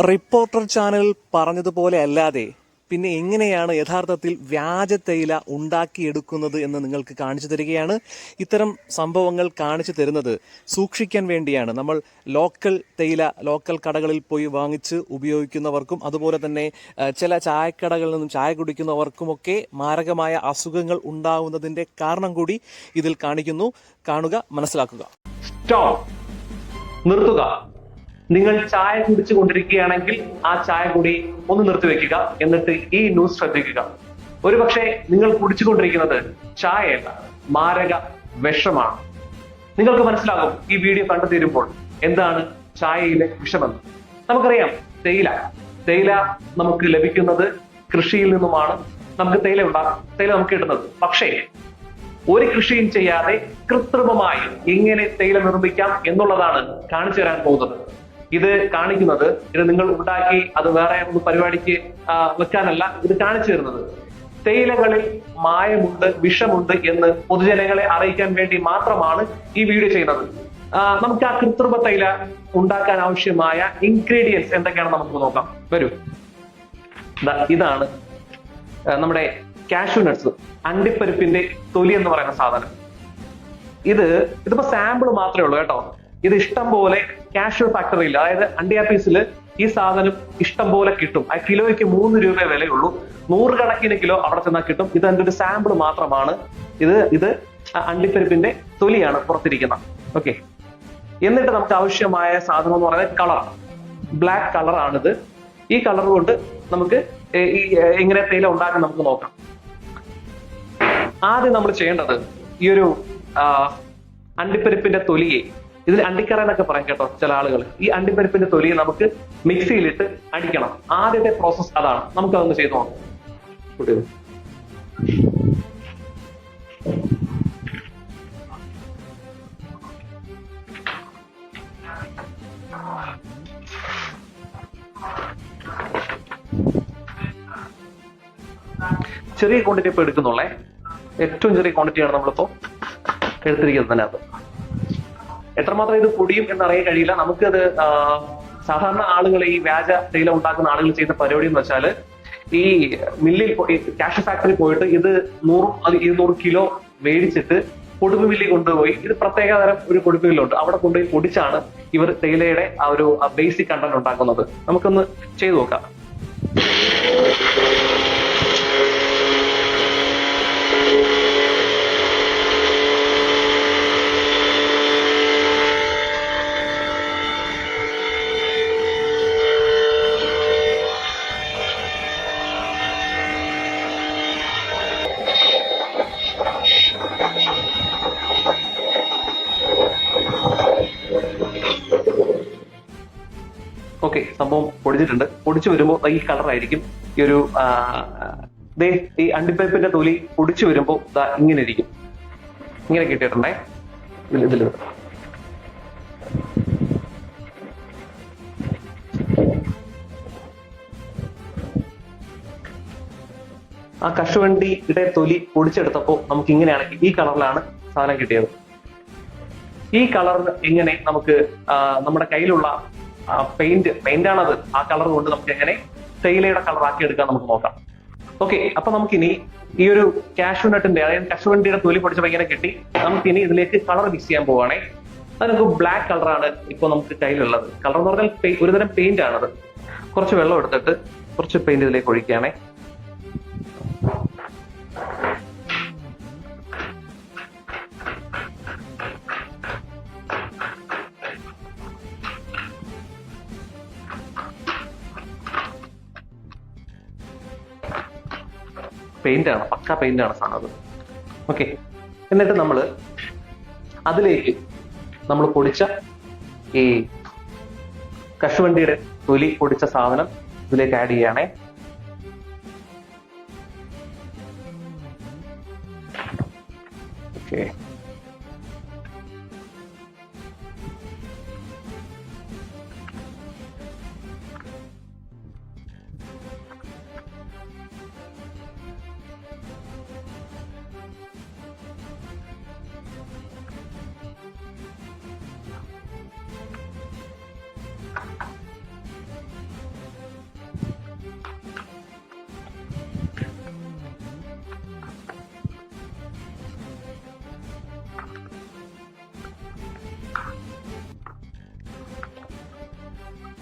Reporter channel പറഞ്ഞതുപോലെ അല്ലാതെ പിന്നെ എങ്ങനെയാണ് യഥാർത്ഥത്തിൽ വ്യാജ തേയില ഉണ്ടാക്കിയെടുക്കുന്നത് എന്ന് നിങ്ങൾക്ക് കാണിച്ചു തരികയാണ്. ഇത്തരം സംഭവങ്ങൾ കാണിച്ചു തരുന്നത് സൂക്ഷിക്കാൻ വേണ്ടിയാണ്. നമ്മൾ ലോക്കൽ തേയില ലോക്കൽ കടകളിൽ പോയി വാങ്ങിച്ച് ഉപയോഗിക്കുന്നവർക്കും അതുപോലെ തന്നെ ചില ചായക്കടകളിൽ നിന്നും ചായ കുടിക്കുന്നവർക്കുമൊക്കെ മാരകമായ അസുഖങ്ങൾ ഉണ്ടാവുന്നതിന്റെ കാരണം കൂടി ഇതിൽ കാണിക്കുന്നു. കാണുക മനസ്സിലാക്കുക. നിർത്തുക. നിങ്ങൾ ചായ കുടിച്ചു കൊണ്ടിരിക്കുകയാണെങ്കിൽ ആ ചായ കൂടി ഒന്ന് നിർത്തിവെക്കുക. എന്നിട്ട് ഈ ന്യൂസ് ശ്രദ്ധിക്കുക. ഒരുപക്ഷെ നിങ്ങൾ കുടിച്ചുകൊണ്ടിരിക്കുന്നത് ചായയല്ല മാരക വിഷമാണ്. നിങ്ങൾക്ക് മനസ്സിലാകും ഈ വീഡിയോ കണ്ടു തീരുമ്പോൾ എന്താണ് ചായയിലെ വിഷമെന്ന്. നമുക്കറിയാം തേയില. തേയില നമുക്ക് ലഭിക്കുന്നത് കൃഷിയിൽ നിന്നുമാണ്. നമുക്ക് തേയില ഉണ്ടാകും തേയില നമുക്ക് കിട്ടുന്നത്. പക്ഷേ ഒരു കൃഷിയും ചെയ്യാതെ കൃത്രിമമായി എങ്ങനെ തേയില നിർമ്മിക്കാം എന്നുള്ളതാണ് കാണിച്ചു തരാൻ പോകുന്നത്. ഇത് കാണിക്കുന്നത് ഇത് നിങ്ങൾ ഉണ്ടാക്കി അത് വേറെ ഒന്ന് പരിപാടിക്ക് വെക്കാനല്ല ഇത് കാണിച്ചു തരുന്നത്. തേയിലകളിൽ മായമുണ്ട് വിഷമുണ്ട് എന്ന് പൊതുജനങ്ങളെ അറിയിക്കാൻ വേണ്ടി മാത്രമാണ് ഈ വീഡിയോ ചെയ്യുന്നത്. നമുക്ക് ആ കൃത്രിമ തൈല ഉണ്ടാക്കാൻ ആവശ്യമായ ഇൻഗ്രീഡിയൻസ് എന്തൊക്കെയാണെന്ന് നമുക്ക് നോക്കാം. വരൂ. ഇതാണ് നമ്മുടെ കാഷ്യൂ നട്ട്സ് അണ്ടിപ്പരിപ്പിന്റെ തൊലി എന്ന് പറയുന്ന സാധനം. ഇത് ഇതിപ്പോ സാമ്പിൾ മാത്രമേ ഉള്ളൂ കേട്ടോ. ഇത് ഇഷ്ടം പോലെ കാഷ്യൂ ഫാക്ടറിയിൽ അതായത് അണ്ടിയാപ്പീസിൽ ഈ സാധനം ഇഷ്ടം പോലെ കിട്ടും. ആ കിലോയ്ക്ക് മൂന്ന് രൂപ വിലയുള്ളൂ. നൂറുകണക്കിന് കിലോ അവിടെ ചെന്നാൽ കിട്ടും. ഇത് എന്റെ ഒരു സാമ്പിൾ മാത്രമാണ്. ഇത് ഇത് അണ്ടിപ്പരിപ്പിന്റെ തൊലിയാണ് പുറത്തിരിക്കുന്നത്. ഓക്കെ എന്നിട്ട് നമുക്ക് ആവശ്യമായ സാധനം എന്ന് പറയുന്നത് കളർ ബ്ലാക്ക് കളറാണിത് ഈ കളർ കൊണ്ട് നമുക്ക് ഈ എങ്ങനെ തേയില ഉണ്ടാക്കാൻ നമുക്ക് നോക്കാം. ആദ്യം നമ്മൾ ചെയ്യേണ്ടത് ഈ ഒരു അണ്ടിപ്പരിപ്പിന്റെ തൊലിയെ ഇതിൽ അണ്ടിക്കറ എന്നൊക്കെ പറയും കേട്ടോ ചില ആളുകൾ ഈ അണ്ടിപ്പരിപ്പിന്റെ തൊലിയെ നമുക്ക് മിക്സിയിലിട്ട് അടിക്കണം. ആദ്യത്തെ പ്രോസസ് അതാണ്. നമുക്ക് അതൊന്ന് ചെയ്തു നോക്കാം. ചെറിയ ക്വാണ്ടിറ്റി ഇപ്പൊ എടുക്കുന്നുള്ളേ. ഏറ്റവും ചെറിയ ക്വാണ്ടിറ്റിയാണ് നമ്മളിപ്പോ എടുത്തിരിക്കുന്നത് അതിനകത്ത്. എത്രമാത്രം ഇത് പൊടിയും എന്നറിയാൻ കഴിയില്ല. നമുക്കത് സാധാരണ ആളുകൾ ഈ വ്യാജ തേയില ഉണ്ടാക്കുന്ന ആളുകൾ ചെയ്യുന്ന പരിപാടി എന്ന് വെച്ചാൽ ഈ മില്ലിൽ ക്യാഷ് ഫാക്ടറി പോയിട്ട് ഇത് നൂറ് അത് ഇരുന്നൂറ് കിലോ മേടിച്ചിട്ട് കൊടുപ്പ് മില്ലിൽ കൊണ്ടുപോയി. ഇത് പ്രത്യേക തരം ഒരു കൊടുപ്പ് മില്ലുണ്ട്. അവിടെ കൊണ്ടുപോയി പൊടിച്ചാണ് ഇവർ തേയിലയുടെ ആ ഒരു ബേസിക് കണ്ടന്റ് ഉണ്ടാക്കുന്നത്. നമുക്കൊന്ന് ചെയ്തു നോക്കാം. പൊടിച്ചിട്ടുണ്ട് പൊടിച്ചു വരുമ്പോൾ ഈ കളർ ആയിരിക്കും. ഈ ഒരു ദേ ഈ അണ്ടിപ്പരിപ്പിന്റെ തൊലി പൊടിച്ചു വരുമ്പോൾ ദാ ഇങ്ങനെ ഇരിക്കും. ഇങ്ങനെ കിട്ടിയിട്ടുണ്ടേ. ഇതിൽ ആ കശുവണ്ടിയുടെ തൊലി പൊടിച്ചെടുത്തപ്പോൾ നമുക്ക് ഇങ്ങനെയാണ് ഈ കളറിലാണ് സാധനം കിട്ടിയത്. ഈ കളർ എങ്ങനെ നമുക്ക് നമ്മുടെ കയ്യിലുള്ള പെയിന്റ് പെയിന്റ് ആണത്. ആ കളർ കൊണ്ട് നമുക്ക് എങ്ങനെ തേയിലയുടെ കളർ ആക്കി എടുക്കാൻ നമുക്ക് നോക്കാം. ഓക്കെ അപ്പൊ നമുക്കിനി ഈ ഒരു കാഷ്യൂ നട്ടിന്റെ അതായത് കശുവണ്ടിയുടെ തൊലി പൊടിച്ചപ്പോൾ ഇങ്ങനെ കിട്ടി നമുക്ക് ഇനി ഇതിലേക്ക് കളർ മിക്സ് ചെയ്യാൻ പോവാണേ. അത് നമുക്ക് ബ്ലാക്ക് കളറാണ് ഇപ്പൊ നമുക്ക് കയ്യിലുള്ളത്. കളർ എന്ന് പറഞ്ഞാൽ ഒരുതരം പെയിന്റ് ആണത്. കുറച്ച് വെള്ളം എടുത്തിട്ട് കുറച്ച് പെയിന്റ് ഇതിലേക്ക് ഒഴിക്കുകയാണേ. പെയിന്റ് ആണ് പക്ക പെയിന്റ് ആണ് സാധനം ഓക്കെ എന്നിട്ട് നമ്മൾ അതിലേക്ക് നമ്മൾ പൊടിച്ച ഈ കശുവണ്ടിയുടെ തൊലി പൊടിച്ച സാധനം ഇതിലേക്ക് ആഡ് ചെയ്യുകയാണേ. ഓക്കെ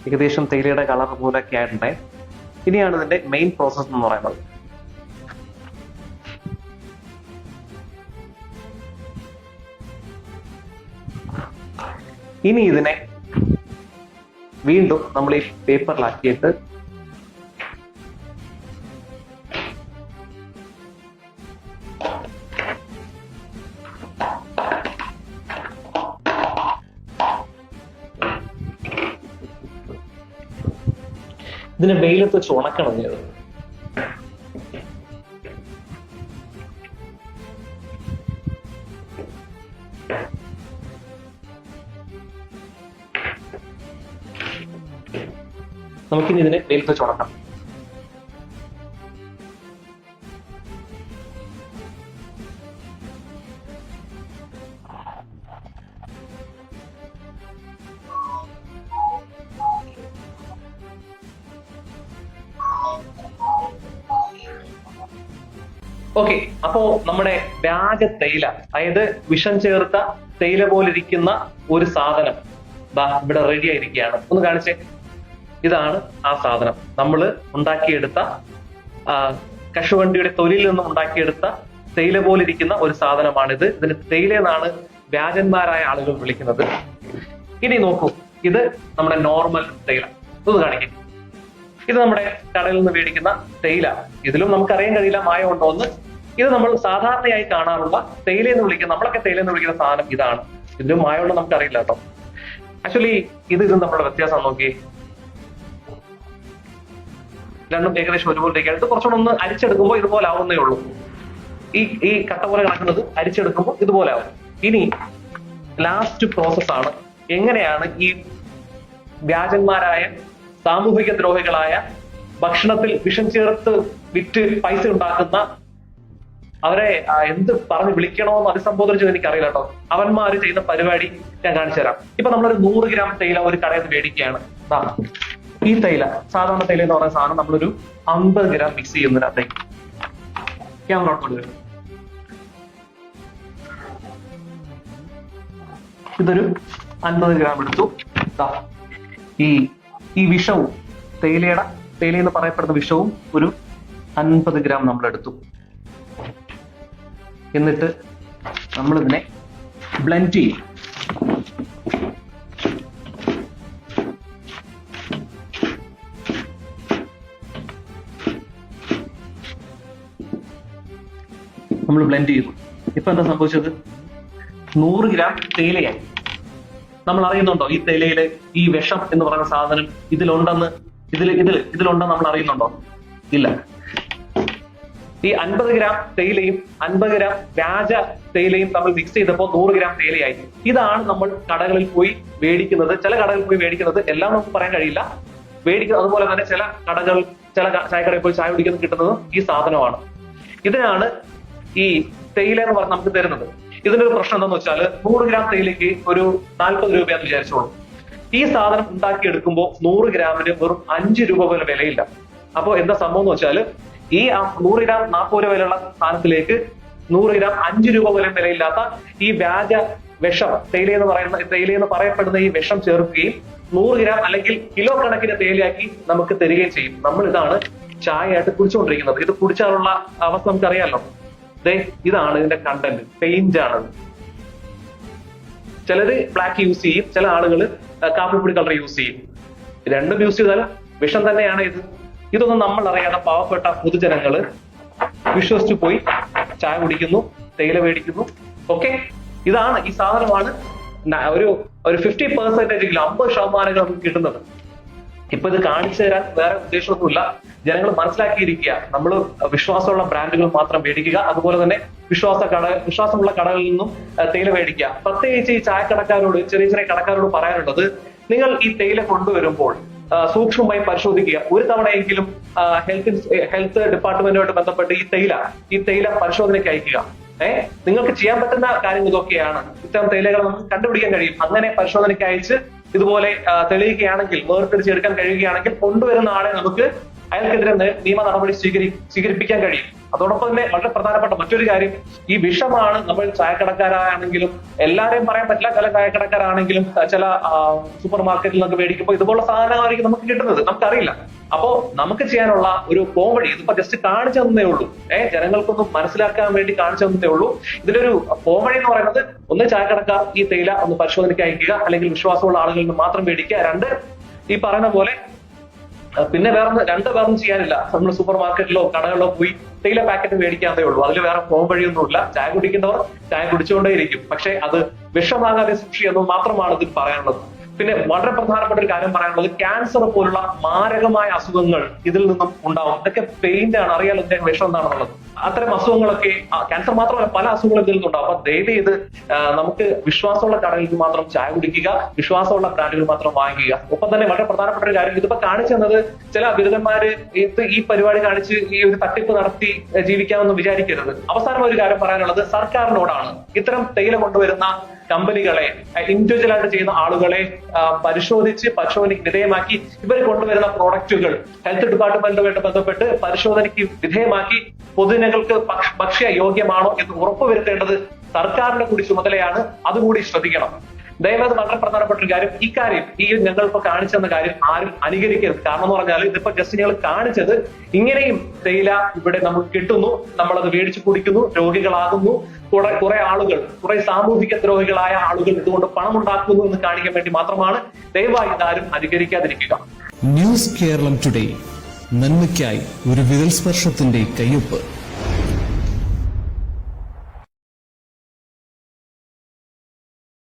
ഏകദേശം തേയിലയുടെ കളർ പോലൊക്കെ ആയിട്ടുണ്ട്. ഇനിയാണ് ഇതിന്റെ മെയിൻ പ്രോസസ് എന്ന് പറയുന്നത്. ഇനി ഇതിനെ വീണ്ടും നമ്മൾ ഈ പേപ്പറിലാക്കിയിട്ട് ഇതിനെ വെയിലത്ത് വെച്ച് ഉണക്കണം ഇത് നമുക്കിനി ഇതിനെ വെയിലത്ത് വെച്ച് ഉണക്കാം. ഓക്കെ അപ്പോ നമ്മുടെ വ്യാജ തേയില അതായത് വിഷം ചേർത്ത തേയില പോലിരിക്കുന്ന ഒരു സാധനം ഇവിടെ റെഡി ആയിരിക്കുകയാണ്. ഒന്ന് കാണിച്ചേ. ഇതാണ് ആ സാധനം. നമ്മൾ ഉണ്ടാക്കിയെടുത്ത കശുവണ്ടിയുടെ തൊലിയിൽ നിന്നും ഉണ്ടാക്കിയെടുത്ത തേയില പോലിരിക്കുന്ന ഒരു സാധനമാണിത്. ഇതിന് തേയില എന്നാണ് വ്യാജന്മാരായ ആളുകൾ വിളിക്കുന്നത്. ഇനി നോക്കൂ ഇത് നമ്മുടെ നോർമൽ തേയില. ഒന്ന് കാണിക്കും. ഇത് നമ്മുടെ കടയിൽ നിന്ന് മേടിക്കുന്ന തേയില ഇതിലും നമുക്കറിയാൻ കഴിയില്ല മായം ഉണ്ടോ എന്ന്. ഇത് നമ്മൾ സാധാരണയായി കാണാറുള്ള തേയില എന്ന് വിളിക്കുന്ന നമ്മളൊക്കെ തേയില എന്ന് വിളിക്കുന്ന സാധനം ഇതാണ്. ഇതിലും മായം ഉണ്ടോ നമുക്ക് അറിയില്ല കേട്ടോ. ആക്ച്വലി ഇത് ഇതും നമ്മുടെ വ്യത്യാസം നോക്കി രണ്ടും ഏകദേശം ഒരുപോലെ ഇരിക്കുകയാണ് ഇത് കുറച്ചുകൂടെ ഒന്ന് അരിച്ചെടുക്കുമ്പോൾ ഇതുപോലെ ആവുന്നേ ഉള്ളൂ. ഈ ഈ കട്ട പോലെ കിടക്കുന്നത് അരിച്ചെടുക്കുമ്പോൾ ഇതുപോലെ ആവും. ഇനി ലാസ്റ്റ് പ്രോസസ്സാണ് എങ്ങനെയാണ് ഈ വ്യാജന്മാരായ സാമൂഹിക ദ്രോഹികളായ ഭക്ഷണത്തിൽ വിഷം ചേർത്ത് വിറ്റ് പൈസ ഉണ്ടാക്കുന്ന അവരെ എന്ത് പറഞ്ഞ് വിളിക്കണോന്ന് അഭിസംബോധന ചെയ്ത് എനിക്ക് അറിയില്ല കേട്ടോ. അവന്മാര് ചെയ്യുന്ന പരിപാടി ഞാൻ കാണിച്ചു തരാം. ഇപ്പൊ നമ്മളൊരു നൂറ് ഗ്രാം തേയില ഒരു കടയിൽ നിന്ന് മേടിക്കുകയാണ്. ഈ തേയില സാധാരണ തേയില എന്ന് പറയുന്ന സാധനം നമ്മളൊരു അമ്പത് ഗ്രാം മിക്സ് ചെയ്യുന്നതിനകത്തേക്ക് ക്യാമറ ഇതൊരു അൻപത് ഗ്രാം എടുത്തു. ഈ ഈ വിഷവും തേയിലയുടെ തേയില എന്ന് പറയപ്പെടുന്ന വിഷവും ഒരു അൻപത് ഗ്രാം നമ്മൾ എടുത്തു എന്നിട്ട് നമ്മൾ ഇതിനെ ബ്ലെൻഡ് ചെയ്യും. നമ്മൾ ബ്ലെൻഡ് ചെയ്തു. ഇപ്പൊ എന്താ സംഭവിച്ചത്? നൂറ് ഗ്രാം തേയിലയായി. നമ്മൾ അറിയുന്നുണ്ടോ ഈ തേയിലയിലെ ഈ വിഷം എന്ന് പറയുന്ന സാധനം ഇതിലുണ്ടെന്ന്? ഇതിൽ ഇതിൽ ഇതിലുണ്ടെന്ന് നമ്മൾ അറിയുന്നുണ്ടോ ഇല്ല. ഈ അൻപത് ഗ്രാം തേയിലയും അൻപത് ഗ്രാം രാജ തേയിലയും തമ്മിൽ മിക്സ് ചെയ്തപ്പോൾ നൂറ് ഗ്രാം തേയിലയായി. ഇതാണ് നമ്മൾ കടകളിൽ പോയി മേടിക്കുന്നത്. ചില കടകളിൽ പോയി മേടിക്കുന്നത് എല്ലാം നമുക്ക് പറയാൻ കഴിയില്ല. മേടിക്കുന്നത് അതുപോലെ തന്നെ ചില കടകൾ ചില ചായക്കടയിൽ പോയി ചായ കുടിക്കുന്നത് കിട്ടുന്നത് ഈ സാധനമാണ്. ഇതിനാണ് ഈ തേയില എന്ന് പറഞ്ഞ് നമുക്ക് തരുന്നത്. ഇതിന്റെ ഒരു പ്രശ്നം എന്താന്ന് വെച്ചാൽ നൂറ് ഗ്രാം തേയിലേക്ക് ഒരു നാൽപ്പത് രൂപയാന്ന് വിചാരിച്ചോളൂ. ഈ സാധനം ഉണ്ടാക്കിയെടുക്കുമ്പോൾ നൂറ് ഗ്രാമിന് വെറും അഞ്ച് രൂപ പോലെ വിലയില്ല. അപ്പോൾ എന്താ സംഭവം എന്ന് വെച്ചാൽ ഈ നൂറ് ഗ്രാം നാൽപ്പത് രൂപ വിലയുള്ള സാധനത്തിലേക്ക് നൂറ് ഗ്രാം അഞ്ച് രൂപ പോലും വിലയില്ലാത്ത ഈ വ്യാജ വിഷം തേയില എന്ന് പറയുന്ന തേയില എന്ന് പറയപ്പെടുന്ന ഈ വിഷം ചേർക്കുകയും നൂറ് ഗ്രാം അല്ലെങ്കിൽ കിലോ കണക്കിന് തേയിലയാക്കി നമുക്ക് തരികയും ചെയ്യും. നമ്മൾ ഇതാണ് ചായയായിട്ട് കുടിച്ചുകൊണ്ടിരിക്കുന്നത്. ഇത് കുടിച്ചാലുള്ള അവസ്ഥ നമുക്കറിയാലോ. ദേ ഇതാണ് ഇതിന്റെ കണ്ടന്റ് പെയിന്റ് ആണ്. ചിലര് ബ്ലാക്ക് യൂസ് ചെയ്യും ചില ആളുകൾ കാപ്പിപ്പൊടി കളർ യൂസ് ചെയ്യും. രണ്ടും യൂസ് ചെയ്താൽ വിഷം തന്നെയാണ് ഇത്. ഇതൊന്നും നമ്മൾ അറിയാതെ പാവപ്പെട്ട പൊതുജനങ്ങൾ വിശ്വസിച്ച് പോയി ചായ കുടിക്കുന്നു തേയില മേടിക്കുന്നു. ഓക്കെ ഇതാണ് ഈ സാധനമാണ് ഒരു ഒരു ഫിഫ്റ്റി പെർസെന്റേജ് അമ്പത് ശതമാനം നമുക്ക് കിട്ടുന്നത്. ഇപ്പൊ ഇത് കാണിച്ചു തരാൻ വേറെ ഉദ്ദേശമൊന്നുമില്ല. ജനങ്ങൾ മനസ്സിലാക്കിയിരിക്കുക. നമ്മൾ വിശ്വാസമുള്ള ബ്രാൻഡുകൾ മാത്രം മേടിക്കുക. അതുപോലെ തന്നെ വിശ്വാസ കട വിശ്വാസമുള്ള കടകളിൽ നിന്നും തേയില മേടിക്കുക. പ്രത്യേകിച്ച് ഈ ചായക്കടക്കാരോട് ചെറിയ ചെറിയ കടക്കാരോട് പറയാനുള്ളത് നിങ്ങൾ ഈ തേയില കൊണ്ടുവരുമ്പോൾ സൂക്ഷ്മമായി പരിശോധിക്കുക. ഒരു തവണയെങ്കിലും ഹെൽത്ത് ഹെൽത്ത് ഡിപ്പാർട്ട്മെന്റുമായിട്ട് ബന്ധപ്പെട്ട് ഈ തേയില ഈ തേയില പരിശോധനയ്ക്ക് അയക്കുക ഏഹ് നിങ്ങൾക്ക് ചെയ്യാൻ പറ്റുന്ന കാര്യങ്ങൾ ഇതൊക്കെയാണ്. ഇത്തരം തേയിലകൾ നമുക്ക് കണ്ടുപിടിക്കാൻ കഴിയും. അങ്ങനെ പരിശോധനയ്ക്ക് അയച്ച് ഇതുപോലെ തെളിയിക്കുകയാണെങ്കിൽ വേർതിരിച്ചെടുക്കാൻ കഴിയുകയാണെങ്കിൽ കൊണ്ടുവരുന്ന ആളെ നമുക്ക് അയാൾക്കെതിരെ നിയമ നടപടി സ്വീകരി സ്വീകരിപ്പിക്കാൻ കഴിയും. അതോടൊപ്പം തന്നെ വളരെ പ്രധാനപ്പെട്ട മറ്റൊരു കാര്യം ഈ വിഷമാണ് നമ്മൾ ചായക്കടക്കാരാണെങ്കിലും എല്ലാരെയും പറയാൻ പറ്റില്ല ചില ചായക്കടക്കാരാണെങ്കിലും ചില സൂപ്പർ മാർക്കറ്റിൽ നിന്നൊക്കെ മേടിക്കുമ്പോൾ ഇതുപോലുള്ള സാധനമായിരിക്കും നമുക്ക് കിട്ടുന്നത്. നമുക്കറിയില്ല. അപ്പോ നമുക്ക് ചെയ്യാനുള്ള ഒരു കോമഡി ഇതിപ്പോ ജസ്റ്റ് കാണിച്ചു തന്നേ ഉള്ളൂ. ഏഹ് ജനങ്ങൾക്കൊന്നും മനസ്സിലാക്കാൻ വേണ്ടി കാണിച്ചു തന്നേ ഉള്ളൂ. ഇതിലൊരു കോമഡി എന്ന് പറയുന്നത് ഒന്ന് ചായക്കടക്കാർ ഈ തേയില ഒന്ന് പരിശോധനയ്ക്ക് അയക്കുക അല്ലെങ്കിൽ വിശ്വാസമുള്ള ആളുകളിൽ നിന്ന് മാത്രം മേടിക്കുക. രണ്ട് ഈ പറയുന്ന പോലെ പിന്നെ വേറെ രണ്ട് വേറൊന്നും ചെയ്യാനില്ല. നമ്മൾ സൂപ്പർ മാർക്കറ്റിലോ കടകളിലോ പോയി തേയില പാക്കറ്റ് മേടിക്കാതേ ഉള്ളൂ. അതിൽ വേറെ പോകാൻ വഴിയൊന്നുമില്ല. ചായ കുടിക്കുന്നവർ ചായ കുടിച്ചുകൊണ്ടേയിരിക്കും പക്ഷെ അത് വിഷമാകാതെ സൂക്ഷിക്കുന്നത് മാത്രമാണ് ഇതിൽ പറയാനുള്ളത്. പിന്നെ വളരെ പ്രധാനപ്പെട്ട ഒരു കാര്യം പറയാനുള്ളത് ക്യാൻസർ പോലുള്ള മാരകമായ അസുഖങ്ങൾ ഇതിൽ നിന്നും ഉണ്ടാവും. ഇതൊക്കെ പെയിന്റ് ആണ് അറിയാലോ ഇതിന്റെ വിഷം എന്താണെന്നുള്ളത്. അത്തരം അസുഖങ്ങളൊക്കെ ക്യാൻസർ മാത്രമല്ല പല അസുഖങ്ങളും ഇതിൽ നിന്നുണ്ടാവും അപ്പൊ ദയവ് ചെയ്ത് നമുക്ക് വിശ്വാസമുള്ള കടകളിൽ മാത്രം ചായ കുടിക്കുക വിശ്വാസമുള്ള ബ്രാൻഡുകൾ മാത്രം വാങ്ങിക്കുക. ഒപ്പം തന്നെ വളരെ പ്രധാനപ്പെട്ട ഒരു കാര്യം ഇതിപ്പോ കാണിച്ചു തന്നത് ചില ബിരുദന്മാര് ഈ പരിപാടി കാണിച്ച് ഈ ഒരു തട്ടിപ്പ് നടത്തി ജീവിക്കാമെന്ന് വിചാരിക്കരുത്. അവസാനം ഒരു കാര്യം പറയാനുള്ളത് സർക്കാരിനോടാണ്. ഇത്തരം തേയില കൊണ്ടുവരുന്ന കമ്പനികളെ ഇൻഡിവിജ്വൽ ആയിട്ട് ചെയ്യുന്ന ആളുകളെ പരിശോധിച്ച് പരിശോധനയ്ക്ക് വിധേയമാക്കി ഇവർ കൊണ്ടുവരുന്ന പ്രോഡക്റ്റുകൾ ഹെൽത്ത് ഡിപ്പാർട്ട്മെന്റുമായിട്ട് ബന്ധപ്പെട്ട് പരിശോധനയ്ക്ക് വിധേയമാക്കി പൊതുജനങ്ങൾക്ക് ഭക്ഷ- ഭക്ഷ്യ യോഗ്യമാണോ എന്ന് ഉറപ്പുവരുത്തേണ്ടത് സർക്കാരിന്റെ കൂടി ചുമതലയാണ്. അതുകൂടി ശ്രദ്ധിക്കണം. ദയവായത് വളരെ പ്രധാനപ്പെട്ട ഒരു കാര്യം. ഈ കാര്യം ഈ ഞങ്ങൾ ഇപ്പൊ കാണിച്ചെന്ന കാര്യം ആരും അനുകരിക്കരുത് കാരണം എന്ന് പറഞ്ഞാൽ ഇതിപ്പോ ജസ്റ്റ് ഞങ്ങൾ കാണിച്ചത് ഇങ്ങനെയും തേയില ഇവിടെ നമുക്ക് കിട്ടുന്നു. നമ്മളത് മേടിച്ചു കുടിക്കുന്നു രോഗികളാകുന്നു. കുറെ കുറെ ആളുകൾ കുറെ സാമൂഹിക ദ്രോഹികളായ ആളുകൾ ഇതുകൊണ്ട് പണം ഉണ്ടാക്കുന്നു എന്ന് കാണിക്കാൻ വേണ്ടി മാത്രമാണ് ദയവായി ഇതാരും അനുകരിക്കാതിരിക്കുക ന്യൂസ് കേരളം ടുഡേ. നന്മയ്ക്കായി ഒരു വിരൽ സ്പർശത്തിന്റെ കയ്യൊപ്പ്.